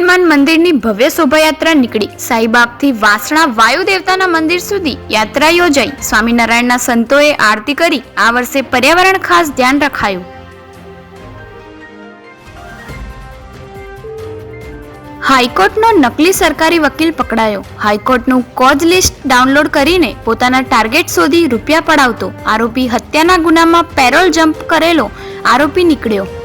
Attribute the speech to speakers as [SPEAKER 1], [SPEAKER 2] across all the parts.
[SPEAKER 1] મંદિરની ભવ્ય શોભાયાત્રા નીકળી. સાઈબાગથી વાસણા વાયુ દેવતાના મંદિર સુધી યાત્રા યોજાઈ. સ્વામિનારાયણના સંતોએ આરતી કરી. આ વર્ષે પર્યાવરણ ખાસ ધ્યાન રખાયું. હાઈકોર્ટનો નકલી સરકારી વકીલ પકડાયો. હાઈકોર્ટનું કોજ લિસ્ટ ડાઉનલોડ કરીને પોતાના ટાર્ગેટ શોધી રૂપિયા પડાવતો. આરોપી હત્યાના ગુનામાં પેરોલ જમ્પ કરેલો આરોપી નીકળ્યો.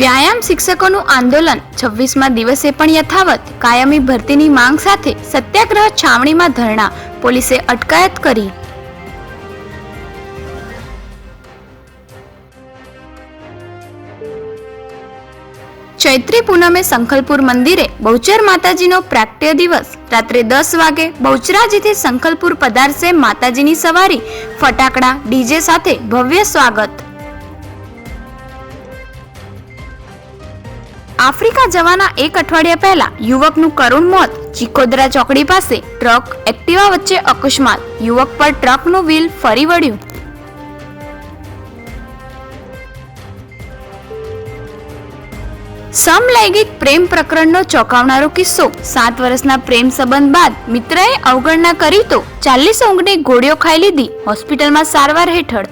[SPEAKER 1] વ્યાયામ શિક્ષકોનું આંદોલન છવ્વીસમાં દિવસે પણ યથાવત. કાયમી ભરતીની માંગ સાથે સત્યાગ્રહ છાવણીમાં ધરણા. પોલીસે અટકાયત કરી. ચૈત્રી પૂનમે સંખલપુર મંદિરે બહુચર માતાજીનો પ્રાગટ્ય દિવસ. રાત્રે દસ વાગે બહુચરાજીથી સંખલપુર પધારશે માતાજીની સવારી. ફટાકડા, ડીજે સાથે ભવ્ય સ્વાગત. આફ્રિકા જવાના એક અઠવાડિયા પહેલા યુવકનું કરુણ મોત ચિકોદરા ચોકડી પાસે ટ્રક એક્ટિવા વચ્ચે અકસ્માત. યુવક પર ટ્રકનું વ્હીલ ફરી વળ્યું. સમલૈંગિક પ્રેમ પ્રકરણનો ચોંકાવનારો કિસ્સો. સાત વર્ષના પ્રેમ સંબંધ બાદ મિત્રએ અવગણના કરી તો ચાલીસ ઊંઘની ગોળીઓ ખાઈ લીધી હોસ્પિટલમાં સારવાર હેઠળ.